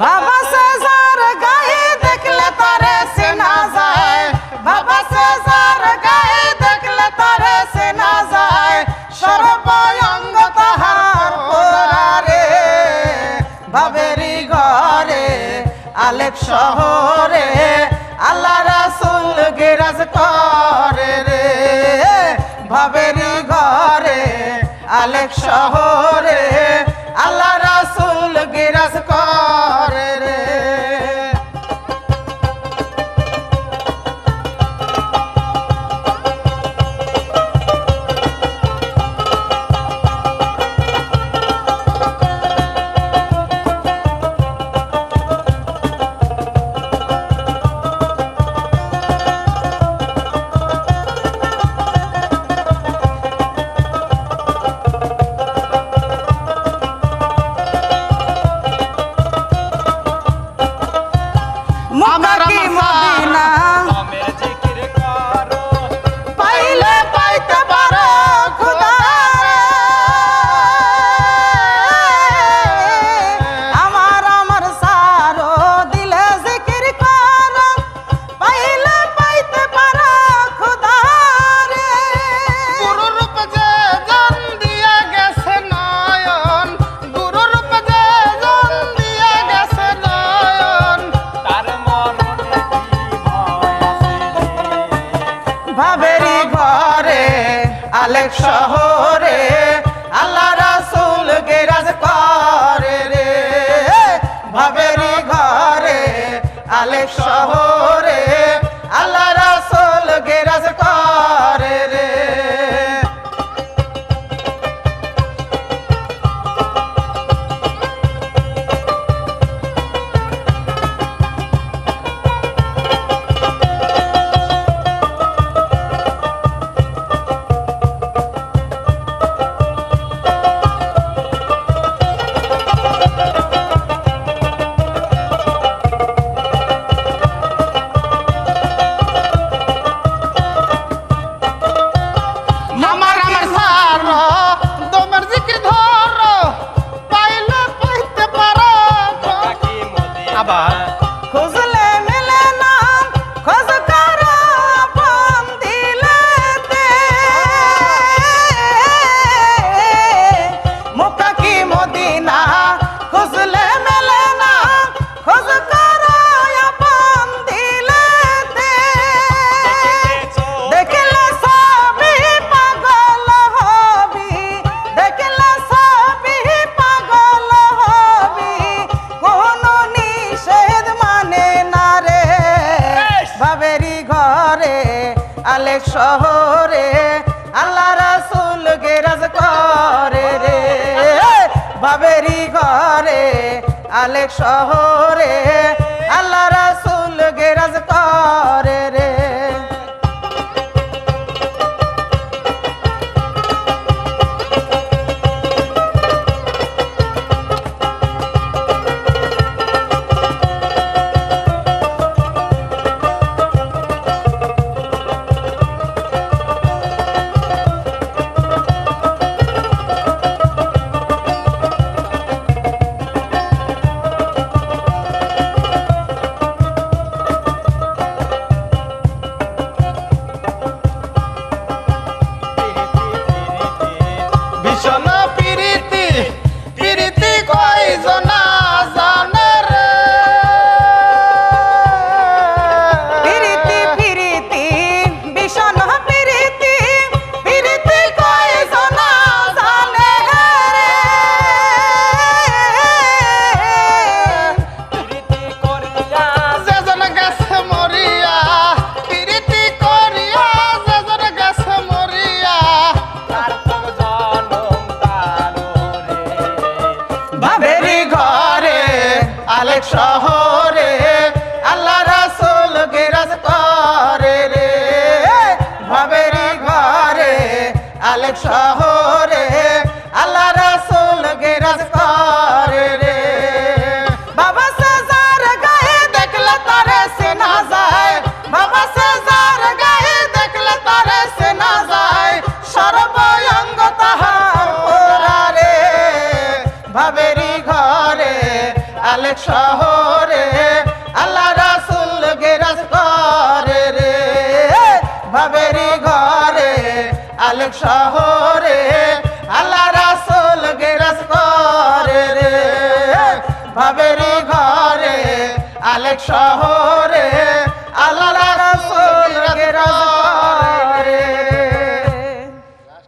বাবা সেজার গায়ে দেখলে তারে সেনা যায়। বাবা সেজার গায়ে দেখলে তারে সেনা যায়। সর্বঙ্গ তাহার পোরারে বাবেরি ঘরে, আলেপ শহরে, আল্লাহ রাসুল গিরাজ করে রে। ভাবেরি ঘরে, আলেপ শহর আমাকে মদিনা? সালেক শহরে আল্লাহ রাসুল গেরাজ করে রে। ভাবেরি ঘরে আলেক বাবা আলেক শহরে আল্লাহ রাসুল গেরাজ করে রে। বাবেরি ঘরে আলেক শহরে শহরে, আল্লাহ রাসুল গেরাস করে রে। ভাবেরি ঘরে, আলেক শহরে, আল্লাহ রাসুল গেরাস করে রে। ভাবেরি ঘরে, আলেক শহরে, আল্লাহ রাসুল গেরাস